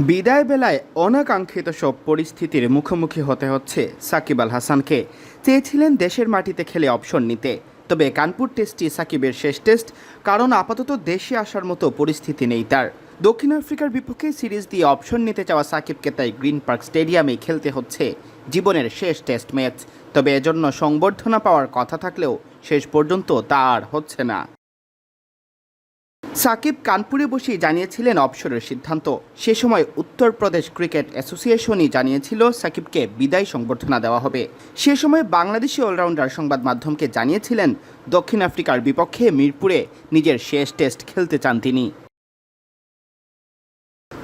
বিদায় বেলায় অনাকাঙ্ক্ষিত সব পরিস্থিতির মুখোমুখি হতে হচ্ছে সাকিব আল হাসানকে। চেয়েছিলেন দেশের মাটিতে খেলে অপশন নিতে। তবে কানপুর টেস্টই সাকিবের শেষ টেস্ট, কারণ আপাতত দেশে আসার মতো পরিস্থিতি নেই তার। দক্ষিণ আফ্রিকার বিপক্ষে সিরিজ দিয়ে অপশন নিতে চাওয়া সাকিবকে তাই গ্রিন পার্ক স্টেডিয়ামে খেলতে হচ্ছে জীবনের শেষ টেস্ট ম্যাচ। তবে এজন্য সংবর্ধনা পাওয়ার কথা থাকলেও শেষ পর্যন্ত তা আর হচ্ছে না। সাকিব কানপুরে বসেই জানিয়েছিলেন অবসরের সিদ্ধান্ত। সে সময় উত্তরপ্রদেশ ক্রিকেট অ্যাসোসিয়েশনই জানিয়েছিল সাকিবকে বিদায় সংবর্ধনা দেওয়া হবে। সে সময় বাংলাদেশি অলরাউন্ডার সংবাদ মাধ্যমকে জানিয়েছিলেন, দক্ষিণ আফ্রিকার বিপক্ষে মিরপুরে নিজের শেষ টেস্ট খেলতে চান তিনি।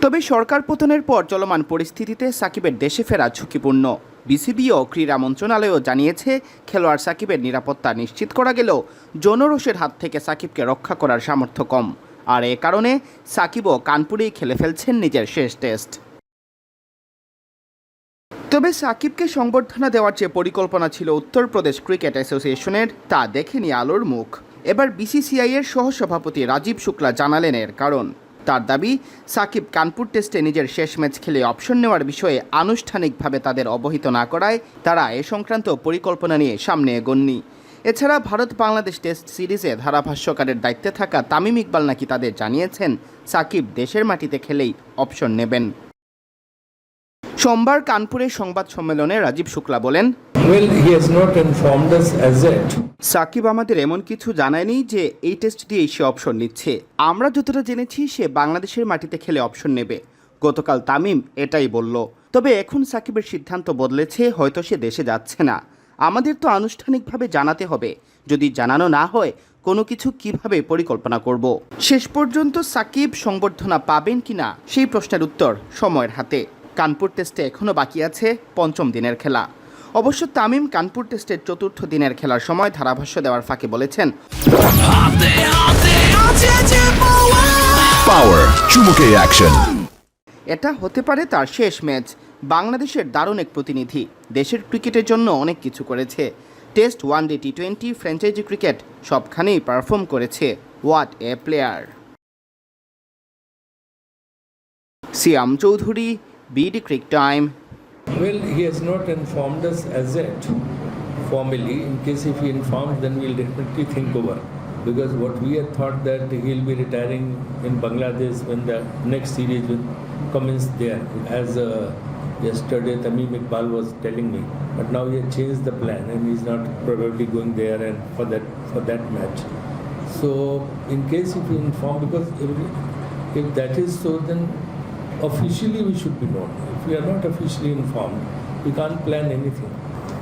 তবে সরকার পতনের পর চলমান পরিস্থিতিতে সাকিবের দেশে ফেরা ঝুঁকিপূর্ণ। বিসিবি ও ক্রীড়া মন্ত্রণালয়ও জানিয়েছে, খেলোয়াড় সাকিবের নিরাপত্তা নিশ্চিত করা গেলেও জনরোষের হাত থেকে সাকিবকে রক্ষা করার সামর্থ্য কম। আর এ কারণে সাকিবও কানপুরেই খেলে ফেলছেন নিজের শেষ টেস্ট। তবে সাকিবকে সংবর্ধনা দেওয়ার যে পরিকল্পনা ছিল উত্তরপ্রদেশ ক্রিকেট অ্যাসোসিয়েশনের, তা দেখেনি আলোর মুখ। এবার বিসিসিআই এর সহসভাপতি রাজীব শুক্লা জানালেন এর কারণ। তার দাবি, সাকিব কানপুর টেস্টে নিজের শেষ ম্যাচ খেলে অপশন নেওয়ার বিষয়ে আনুষ্ঠানিকভাবে তাদের অবহিত না করায় তারা এ সংক্রান্ত পরিকল্পনা নিয়ে সামনে এগোননি। এছাড়া ভারত বাংলাদেশ টেস্ট সিরিজে ধারাভাষ্যকারের দায়িত্বে থাকা তামিম ইকবাল নাকি তাদের জানিয়েছেন, সাকিব দেশের মাটিতে খেলেই অপশন নেবেন। সোমবার কানপুরে সংবাদ সম্মেলনে রাজীব শুক্লা বলেন Well, he has not informed us as yet. Shakib আমাদের এমন কিছু জানায়নি যে এই টেস্ট দিয়েই সে অপশন নিচ্ছে। আমরা যতটা জেনেছি সে বাংলাদেশের মাটিতে খেলে অপশন নেবে। গতকাল তামিম এটাই বলল। তবে এখন সাকিবের সিদ্ধান্ত বদলেছে হয়তো সে দেশে যাচ্ছে না। আমাদের তো আনুষ্ঠানিকভাবে জানাতে হবে। যদি জানানো না হয় কোনো কিছু কীভাবে পরিকল্পনা করব? শেষ পর্যন্ত সাকিব সংবর্ধনা পাবেন কিনা সেই প্রশ্নের উত্তর সময়ের হাতে। কানপুর টেস্টে এখনও বাকি আছে পঞ্চম দিনের খেলা। অবশ্য তামিম কানপুর টেস্টের চতুর্থ দিনের খেলার সময় ধারাভাষ্য দেওয়ার ফাঁকে বলেছেন চুমুকে অ্যাকশন এটা হতে পারে তার শেষ ম্যাচ। বাংলাদেশের দারুণ এক প্রতিনিধি দেশের ক্রিকেটের জন্য অনেক কিছু করেছে। Test one day T twenty franchise cricket সবখানেই পারফর্ম করেছে। What a player Siam Chowdhury BD crick time Well, he has not informed us as yet formally. In case if he informs, then we'll definitely think over. Because what we had thought that he'll be retiring in Bangladesh when the next series will commence there, as uh, yesterday Tamim Iqbal was telling me. But now he has changed the plan and he's not probably going there and for that for that match. So, in case if you inform, because if, if that is so, then officially we should be known. If we are not officially informed, we can't plan anything.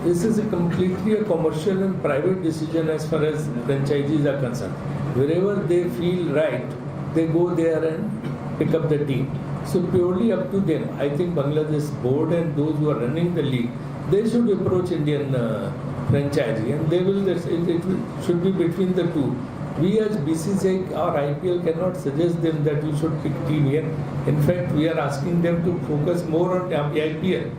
This is a completely a commercial and private decision as far as franchisees are concerned. Wherever they feel right, they go there and pick up the team. So purely up to them. I think Bangladesh board and those who are running the league, they should approach Indian uh, franchisee and they will. It, it should be between the two. We as BCCI or IPL cannot suggest them that you should pick team here. In fact, we are asking them to focus more on IPL